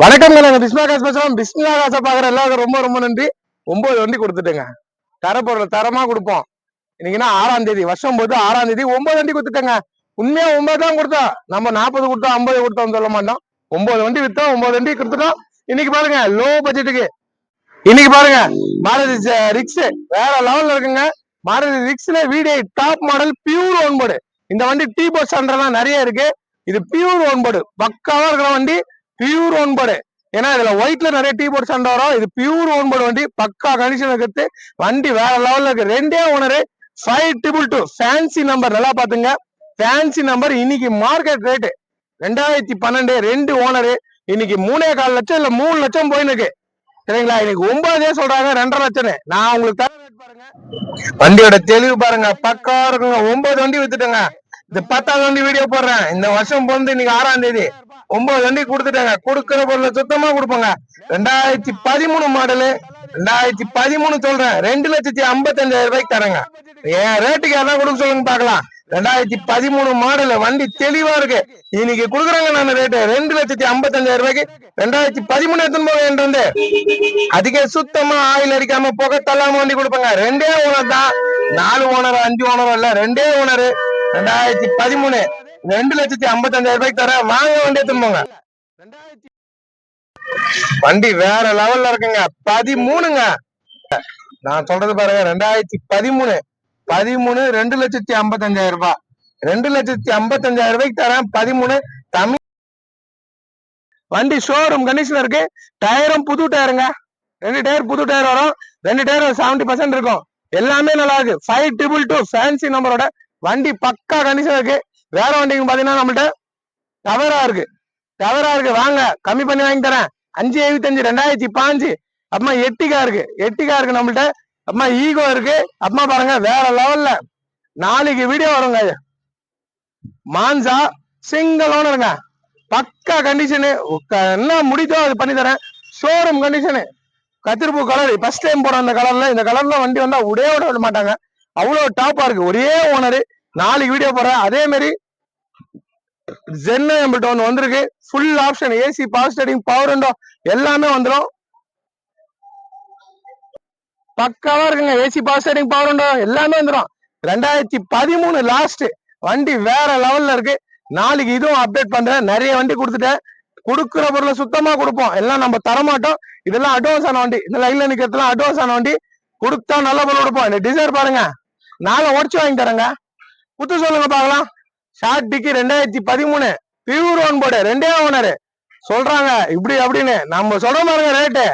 வணக்கம் நாங்க பிஸ்மா காசு பேசுறோம் பிஸ்மா காசை பாக்குற எல்லாருக்கும் ரொம்ப ரொம்ப நன்றி. ஒன்பது வண்டி கொடுத்துட்டேங்க. தரப்பொருள் தரமா கொடுப்போம். இன்னைக்குன்னா ஆறாம் தேதி. வருஷம் போது ஆறாம் தேதி ஒன்பது வண்டி கொடுத்துட்டேங்க. உண்மையா ஒன்பது தான் கொடுத்தோம். நம்ம நாற்பது கொடுத்தோம் ஐம்பது கொடுத்தோம் சொல்ல மாட்டோம். ஒன்பது வண்டி வித்தோம் ஒன்பது வண்டி கொடுத்துட்டோம். இன்னைக்கு பாருங்க லோ பட்ஜெட்டுக்கு இன்னைக்கு பாருங்க மாருதி ரிக்ஸ் வேற லெவல்ல இருக்குங்க. மாருதி ரிக்ஸ்ல வீடியோ டாப் மாடல் பியூர் ஒன்பது இந்த வண்டி டீ போஸ்ட் நிறைய இருக்கு. இது பியூர் ஒன்பது பக்காவா இருக்கிற வண்டி. பியூர் ஓன்படு ஏன்னா இதுல ஒயிட்ல நிறைய டீ போர்ட் சண்டை வரும். இது பியூர் ஒன்பது வண்டி. பக்கா கண்டிஷன் இருக்குது. வண்டி வேற லெவல்ல இருக்கு. ரெண்டே owner five triple two fancy number நல்லா பாத்துங்க ஃபேன்சி நம்பர் இன்னைக்கு மார்க்கெட் ரேட்டு ரெண்டாயிரத்தி பன்னெண்டு. ரெண்டு ஓனரு இன்னைக்கு மூணே கால் லட்சம் இல்ல மூணு லட்சம் போயின்னு இருக்கு. சரிங்களா? இன்னைக்கு ஒன்பதே சொல்றாங்க. ரெண்டரை லட்சம் நான் உங்களுக்கு தர பாருங்க. வண்டியோட தெளிவு பாருங்க. பக்கா இருக்குங்க. ஒன்பது வண்டி வித்துட்டேங்க. இந்த பத்தாவது வண்டி வீடியோ போடுறேன். இந்த வருஷம் பிறந்து இன்னைக்கு ஆறாம் தேதி. ஒன்பது வண்டி கொடுத்துட்டாங்க. கொடுக்கிற பொருளை சுத்தமா கொடுப்பாங்க. ரெண்டாயிரத்தி பதிமூணு மாடலு ரெண்டாயிரத்தி பதிமூணு சொல்றேன். ரெண்டு லட்சத்தி ஐம்பத்தஞ்சாயிரம் ரூபாய்க்கு தரேங்க. என் ரேட்டுக்கு யாரா கொடுக்க சொல்லுங்க பாக்கலாம் ரெண்டாயிரத்தி பதிமூணு மாடல் வண்டி தெளிவா இருக்கு. இன்னைக்கு குடுக்குறாங்க நான் ரேட்டு ரெண்டு லட்சத்தி ஐம்பத்தஞ்சாயிரம் ரூபாய்க்கு ரெண்டாயிரத்தி பதிமூணு எத்தனை போக வந்து. அதுக்கே சுத்தமா ஆயில் அடிக்காம புகை தள்ளாம வண்டி கொடுப்பாங்க. ரெண்டே ஓனர் தான். நாலு ஓனர் அஞ்சு ஓனர் இல்ல. ரெண்டே ஓனர் ரெண்டாயிரத்தி பதிமூணு. ரெண்டு லட்சத்தி ஐம்பத்தஞ்சாயிரம் ரூபாய்க்கு தர வாங்க வண்டி திரும்புங்க வண்டி வேற லெவல்ல இருக்குங்க. பதிமூணுங்க. நான் சொல்றது பாருங்க ரெண்டாயிரத்தி பதிமூணு. பதிமூணு ரெண்டு லட்சத்தி ஐம்பத்தஞ்சாயிரம் ரூபாய். ரெண்டு லட்சத்தி ஐம்பத்தஞ்சாயிரம் ரூபாய்க்கு தரேன் பதிமூணு. தமிழ் வண்டி ஷோரூம் கண்டிஷன் இருக்கு. டயரும் புது டயருங்க. ரெண்டு டயர் புது டயர் வரும். ரெண்டு டயர் செவன்டி பர்சன்ட் இருக்கும். எல்லாமே நல்லா இருக்கு. ஃபைவ் ட்ரிபிள் டூ ஃபேன்சி நம்பரோட வண்டி பக்கா கண்டிஷன் இருக்கு. வேற வண்டிங்க பாத்தீங்கன்னா நம்மள்ட்ட டவரா இருக்கு. டவரா இருக்கு. வாங்க கம்மி பண்ணி வாங்கி தரேன். அஞ்சு எழுபத்தஞ்சு ரெண்டாயிரத்தி பாஞ்சு. அப்புறமா எட்டிகா இருக்கு. எட்டிகா இருக்கு நம்மள்ட்ட. அப்புறமா ஈகோ இருக்கு. அப்புறமா பாருங்க வேற லெவல்ல நாளைக்கு வீடியோ வருங்க. மான்சா சிங்கிள் ஓனருங்க பக்கா கண்டிஷனு என்ன முடிச்சோ அது பண்ணி தரேன். ஷோரூம் கண்டிஷனு கத்திரிப்பூ கலர் ஃபர்ஸ்ட் டைம் போற அந்த கலர்ல இந்த கலர்ல வண்டி வந்தா உடே விட மாட்டாங்க. அவ்வளோ டாப்பா இருக்கு. ஒரே ஓனரு நாளைக்கு வீடியோ போடுறேன் அதே மாதிரி ஜென்னு நம்மள்ட்ட ஒன்று வந்திருக்கு. Full option AC power steering power window எல்லாமே வந்துடும் பக்காவா இருக்குங்க. AC power steering power window எல்லாமே வந்துடும் ரெண்டாயிரத்தி பதிமூணு லாஸ்ட் வண்டி வேற லெவல்ல இருக்கு. நாளைக்கு இதுவும் அப்டேட் பண்றேன். நிறைய வண்டி கொடுத்துட்டேன். கொடுக்குற பொருளை சுத்தமா கொடுப்போம். எல்லாம் நம்ம தரமாட்டோம். இதெல்லாம் அட்வான்ஸ் ஆன வண்டி. இந்த லைன்ல நிக்கிறதுலாம் அட்வான்ஸ் ஆன வண்டி. கொடுத்தா நல்ல பொருள் கொடுப்போம். இந்த டிசைர் பாருங்க. நாளை உடச்சு வாங்கி தரேங்க குத்து சொல்லுங்க பார்க்கலாம். ஷார்ட் டிக்கி ரெண்டாயிரத்தி பதிமூணு. பியூர் ஒன் போர்டு ரெண்டே ஓனரு சொல்றாங்க இப்படி அப்படின்னு. நம்ம சொல்ற மாதிரி ரேட்டு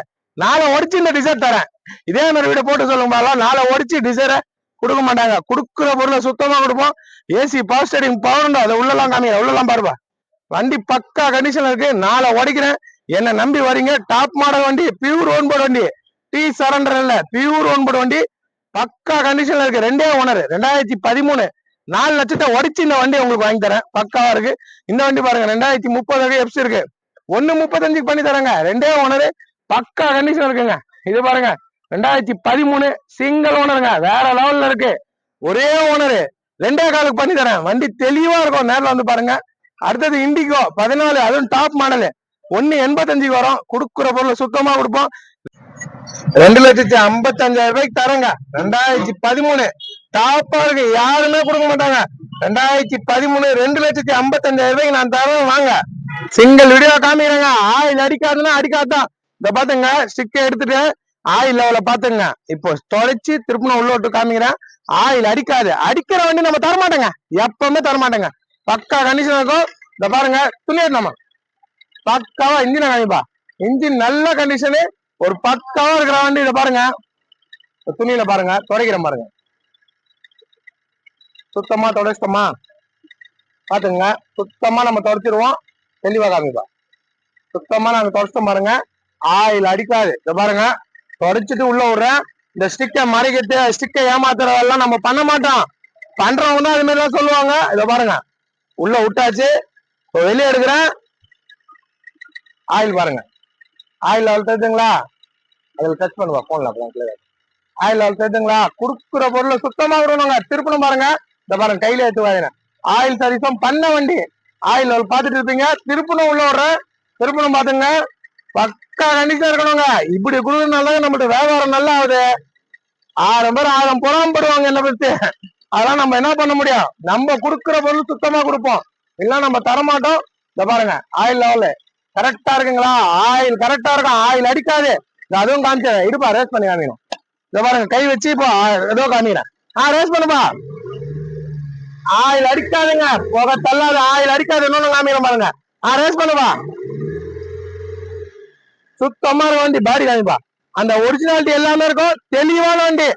நாளை உடச்சு இந்த டிசைர் தரேன். இதே மாதிரி வீடியோ போட்டு சொல்லுங்க பார்க்கலாம். நாளை உடச்சு டிசைரை கொடுக்க மாட்டாங்க. கொடுக்குற பொருளை சுத்தமா கொடுப்போம். ஏசி பவர் ஸ்டேடியம் பவர் உண்டோ? அதை உள்ளலாம் காமிங்க. உள்ளலாம் பாருப்பா. வண்டி பக்கா கண்டிஷன் இருக்கு. நாளை உடைக்கிறேன். என்ன நம்பி வரீங்க. டாப் மாடல் வண்டி பியூர் ஓன்போர்டு வண்டி. டி சரண்டர் இல்ல. பியூர் ஓன்போர்டு வண்டி. பக்கா கண்டிஷன்ல இருக்கு. ரெண்டே ஓனர் ரெண்டாயிரத்தி பதிமூணு. நாலு லட்சத்தை உடச்சு இந்த வண்டி உங்களுக்கு வாங்கி தரேன். பக்காவா இருக்கு. இந்த வண்டி பாருங்க. ரெண்டாயிரத்தி முப்பது எப்ஸ் இருக்கு. ஒன்னு முப்பத்தஞ்சுக்கு பண்ணி தரேங்க. ரெண்டே ஓனரு பக்கா கண்டிஷன் இருக்குங்க. இது பாருங்க. ரெண்டாயிரத்தி பதிமூணு சிங்கிள் ஓனருங்க வேற லெவல்ல இருக்கு. ஒரே ஓனரு ரெண்டே காலுக்கு பண்ணி தரேன். வண்டி தெளிவா இருக்கும். நேரில் வந்து பாருங்க. அடுத்தது இண்டிகோ பதினாலு. அதுவும் டாப் மாடலு ஒன்னு எண்பத்தஞ்சுக்கு வரும். கொடுக்குற பொருள் சுத்தமா கொடுப்போம். ரெண்டு லட்சத்தி ஐம்பத்தஞ்சாயிரம் ரூபாய்க்கு தரங்க. ரெண்டாயிரத்தி பதிமூணு. டாப்பாருக்கு யாருமே கொடுக்க மாட்டாங்க. ரெண்டாயிரத்தி பதிமூணு ரெண்டு லட்சத்தி ஐம்பத்தஞ்சாயிரம் ரூபாய்க்கு நான் தரேன் வாங்க. சிங்கிள் வீடியோ காமிக்கிறாங்க. ஆயில் அடிக்காதுன்னா அடிக்காதான் இந்த பாத்துங்க ஸ்டிக்க எடுத்துட்டு ஆயில் லெவல பாத்துங்க. இப்போ தொலைச்சு திருப்பின உள்ள விட்டு காமிக்கிறேன். ஆயில் அடிக்காது. அடிக்கிற வண்டி நம்ம தரமாட்டேங்க. எப்பவுமே தரமாட்டேங்க. பக்கா கண்டிஷன் இருக்கும். இந்த பாருங்க துணி நம்ம பக்காவா இன்ஜினா காமிப்பா. இன்ஜின் நல்ல கண்டிஷனு ஒரு பக்காவா இருக்கிற வண்டி இதை பாருங்க. துணியில பாருங்க. துடைக்கிறேன் பாருங்க. சுத்தமா துடைச்சிட்டோமா? பாத்துங்க சுத்தமா நம்ம துடைச்சிருவோம். தெளிவா காமிப்பா. சுத்தமா நாங்க துடைச்சிட்டோம் பாருங்க. ஆயில் அடிக்காது. இதை பாருங்க. துடைச்சிட்டு உள்ள விடுறேன் இந்த ஸ்டிக்கை மறைக்கிறது ஸ்டிக்கை ஏமாத்துறதெல்லாம் நம்ம பண்ண மாட்டோம். பண்றவங்க தான் அது மாதிரிலாம் சொல்லுவாங்க. இதை பாருங்க. உள்ள விட்டாச்சு. இப்போ வெளியே எடுக்கிறேன். ஆயில் பாருங்க. ஆயில் லெவல் தெரிஞ்சுங்களா அதில் டச் பண்ணுவா போன்ல அப்பதான் ஆயில் லெவல் தெரிஞ்சுங்களா குடுக்குற பொருளை சுத்தமா விடணுங்க. திருப்பணும் பாருங்க. இந்த பாருங்க கையில ஏற்றுவாங்க ஆயில் சர்வீஸும் பண்ண வண்டி. ஆயில் லெவல் பார்த்துட்டு இருப்பீங்க. திருப்பணும் உள்ள விடுறேன் திருப்பணும் பாத்துங்க பக்கா கண்டிஷன் இருக்கணுங்க. இப்படி கொடுக்கறதுனால நம்மளுக்கு வியாபாரம் நல்லா ஆகுது ஆயிரம் பேர் ஆயிரம் புறாம்படுவாங்க என்ன பத்தி. அதெல்லாம் நம்ம என்ன பண்ண முடியும்? நம்ம கொடுக்குற பொருள் சுத்தமா கொடுப்போம். இல்ல நம்ம தரமாட்டோம். இந்த பாருங்க ஆயில் லெவலு கரெக்டா இருக்குங்களா? ஆயில் கரெக்டா இருக்கும் ஆயில் அடிக்காது. அதுவும் காமிச்சேன் இருப்பா ரேஸ் பண்ணி காமிக்கணும். இதை பாருங்க கை வச்சு இப்போ ஏதோ காமிக்கிறேன். ஆ ரேஸ் பண்ணுப்பா. ஆயில் அடிக்காதுங்க. புகை தள்ளாது ஆயில் அடிக்காது இன்னொன்னு காமிக்கிறேன் பாருங்க. ஆ ரேஸ் பண்ணுப்பா. சுத்தமா வண்டி பாடி காமிப்பா. அந்த ஒரிஜினாலிட்டி எல்லாமே இருக்கும். தெளிவான வண்டி.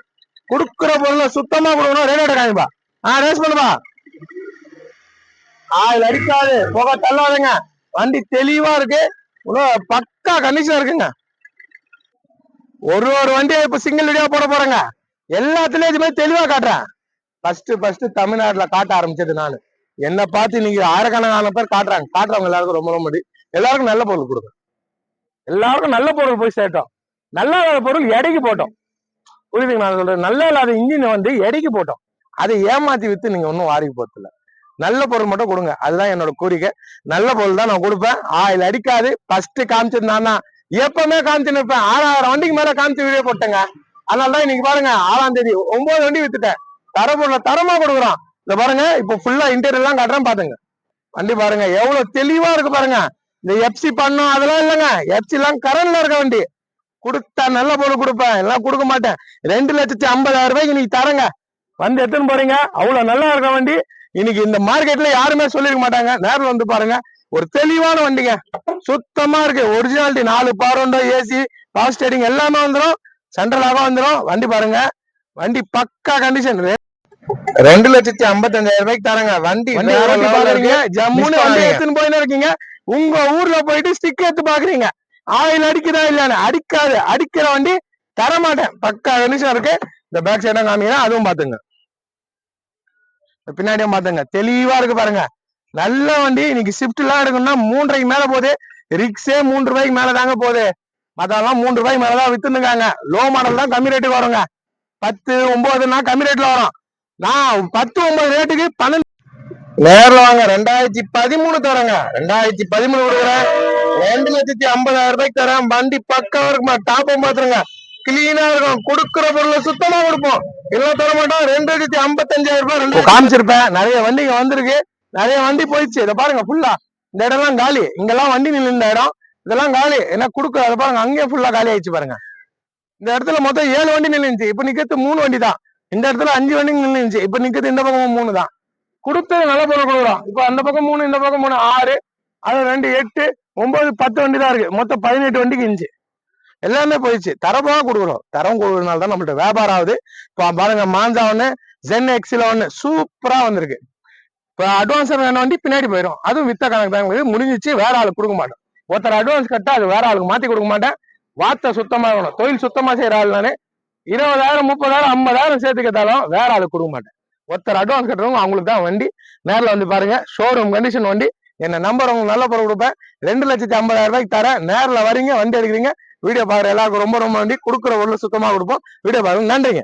குடுக்குற பொருள் சுத்தமா கொடுக்கணும். ரேடியோட காமிப்பா. ஆ ரேஸ் பண்ணுப்பா. ஆயில் அடிக்காது. புகை தள்ளாதுங்க. வண்டி தெளிவா இருக்கு. பக்கா கண்டிஷன் இருக்குங்க. ஒரு ஒரு வண்டியை இப்ப சிங்கிள் வீடியோ போட போறேங்க. எல்லாத்துலயும் இதுமே தெளிவா காட்டுறேன். ஃபர்ஸ்ட் ஃபர்ஸ்ட் தமிழ்நாட்டுல காட்ட ஆரம்பிச்சது நானு. என்ன பார்த்து நீங்க ஆயிரக்கணக்கான பேர் காட்டுறாங்க. காட்டுறவங்க எல்லாருக்கும் ரொம்ப ரொம்ப முடி எல்லாருக்கும் நல்ல பொருள் கொடுங்க. எல்லாருக்கும் நல்ல பொருள் போய் சேர்த்தோம். நல்ல இல்லாத பொருள் எடைக்கு போட்டோம். புரியுதுங்க நான் சொல்றேன் நல்ல இல்லாத இன்ஜின் வந்து எடைக்கு போட்டோம். அதை ஏமாத்தி வித்து நீங்க ஒன்றும் வாரிக்கு போறதில்ல. நல்ல பொருள் மட்டும் கொடுங்க. அதுதான் என்னோட கோரிக்கை. நல்ல பொருள் தான் நான் கொடுப்பேன். ஆயில் அடிக்காது. ஃபர்ஸ்ட் காமிச்சிருந்தானா எப்பவுமே காமிச்சு நிற்பேன் ஆறாயிரம் வண்டிக்கு மேல காமிச்சு வீடியோ போட்டேங்க. அதனாலதான் இன்னைக்கு பாருங்க ஆறாம் தேதி ஒன்பது வண்டி வித்துட்டேன். தர பொருளை தரமா கொடுக்குறோம் இந்த பாருங்க இப்போ ஃபுல்லா இன்டீரியர் எல்லாம் காட்டுறேன் பாத்துங்க. வண்டி பாருங்க எவ்வளவு தெளிவா இருக்கு பாருங்க. இந்த எப்சி பண்ணும் அதெல்லாம் இல்லைங்க. எப்சி எல்லாம் கரண்ட்ல இருக்க வண்டி. கொடுத்தா நல்ல பொருள் கொடுப்பேன். எல்லாம் கொடுக்க மாட்டேன். ரெண்டு லட்சத்தி ஐம்பதாயிரம் ரூபாய்க்கு இன்னைக்கு தரங்க. வந்து எடுத்துன்னு போறீங்க. அவ்வளவு நல்லா இருக்க வண்டி. இன்னைக்கு இந்த மார்க்கெட்ல யாருமே சொல்லிருக்க மாட்டாங்க. நேரில் வந்து பாருங்க. ஒரு தெளிவான வண்டிங்க. சுத்தமா இருக்கு. ஒரிஜினாலிட்டி நாலு பாரோண்டோ ஏசி பவர் ஸ்டேரிங் எல்லாமே வந்துடும் சென்ட்ரலாக வந்துடும் வண்டி பாருங்க. வண்டி பக்கா கண்டிஷன் ரெண்டு லட்சத்தி ஐம்பத்தஞ்சாயிரம் ரூபாய்க்கு தரங்க. வண்டி பாக்குறீங்க. ஜம்முன்னு வண்டி. எடுத்துன்னு போயின்னு இருக்கீங்க. உங்க ஊர்ல போயிட்டு ஸ்டிக் எடுத்து பாக்குறீங்க. ஆயில் அடிக்குதா இல்லன்னு அடிக்காது. அடிக்கிற வண்டி தர மாட்டேன் பக்கா கண்டிஷன் இருக்கு. இந்த பேக் சைடும் காமிக்கிறேன். அதுவும் பாத்துங்க பின்னாடியே பாத்துங்க தெளிவா இருக்கு பாருங்க. நல்ல வண்டி இன்னைக்கு ஷிஃப்ட் எல்லாம் எடுக்கணும்னா மூன்றரைக்கு மேல போகுது. ரிக்ஸே மூன்று ரூபாய்க்கு மேல தாங்க போகுது. மத்தெல்லாம் மூன்று ரூபாய்க்கு மேலதான் வித்துனுக்காங்க லோ மாடல் தான் கம்மி ரேட்டுக்கு வருங்க. பத்து ஒன்பதுன்னா கம்மி ரேட்ல வரும். நான் பத்து ஒன்பது ரேட்டுக்கு பன்னெண்டு நேரில் வாங்க. ரெண்டாயிரத்தி பதிமூணு தரேங்க. ரெண்டாயிரத்தி பதிமூணு கொடுக்குறேன். ரெண்டு லட்சத்தி ஐம்பதாயிரம் ரூபாய்க்கு தரேன். வண்டி பக்கம் இருக்குமா? டாப்பும் பாத்துருங்க. கிளீனா இருக்கும் கொடுக்குற பொருளை சுத்தமா கொடுப்போம். எல்லாம் தர மாட்டோம் ரெண்டு லட்சத்தி ஐம்பத்தஞ்சாயிரம் ரூபாய் ரெண்டு காமிச்சிருப்பேன். நிறைய வண்டிங்க வந்திருக்கு. நிறைய வண்டி போயிடுச்சு. இதை பாருங்க ஃபுல்லா இந்த இடம்லாம் காலி. இங்கெல்லாம் வண்டி நின்று இடம். இதெல்லாம் காலி. என்ன கொடுக்குற அதை பாருங்க அங்கேயே ஃபுல்லா காலி ஆயிடுச்சு பாருங்க. இந்த இடத்துல மொத்தம் ஏழு வண்டி நின்னுச்சு. இப்ப நிக்கிறது மூணு வண்டி தான். இந்த இடத்துல அஞ்சு வண்டி நின்னுச்சு. இப்ப நிக்கிறது இந்த பக்கம் மூணு தான். கொடுத்தது நல்ல பொருள் கொடுக்குறோம் இப்ப அந்த பக்கம் மூணு இந்த பக்கம் மூணு ஆறு அது ரெண்டு எட்டு ஒன்பது பத்து வண்டி தான் இருக்கு. மொத்தம் பதினெட்டு வண்டிக்கு இருந்துச்சு எல்லாமே போயிடுச்சு. தரமா கொடுக்குறோம் தரம் கொடுக்குறதுனால தான் நம்மள்ட்ட வியாபாரம் ஆகுது. இப்போ பாருங்க மாஞ்சா ஒன்று ஜென் எக்ஸில் ஒன்று சூப்பரா வந்திருக்கு. இப்போ அட்வான்ஸ் வேணும் வண்டி பின்னாடி போயிடும். அதுவும் வித்த கணக்கு தான். எங்களுக்கு முடிஞ்சிச்சு வேற ஆளுக்கு கொடுக்க மாட்டோம். ஒருத்தர் அட்வான்ஸ் கட்டா அது வேற ஆளுக்கு மாற்றி கொடுக்க மாட்டேன். வார்த்தை சுத்தமாக இருக்கணும். தொழில் சுத்தமாக செய்கிற ஆள் நானு. இருபதாயிரம் முப்பதாயிரம் ஐம்பதாயிரம் சேர்த்துக்கிட்டாலும் வேற ஆளுக்கு கொடுக்க மாட்டேன். ஒருத்தர் அட்வான்ஸ் கட்டுறவங்க அவங்களுக்கு தான் வண்டி. நேரில் வந்து பாருங்க ஷோரூம் கண்டிஷன் வண்டி. என்ன நம்பர் உங்களுக்கு நல்ல பொருள் கொடுப்பேன். ரெண்டு லட்சத்தி ஐம்பதாயிரம் ரூபாய்க்கு தரேன். நேரில் வரீங்க வண்டி எடுக்கிறீங்க. வீடியோ பாக்குற எல்லாருக்கும் ரொம்ப ரொம்ப நன்றி. கொடுக்குற பொருள் சுத்தமா கொடுப்போம். வீடியோ பாருங்க நன்றிங்க.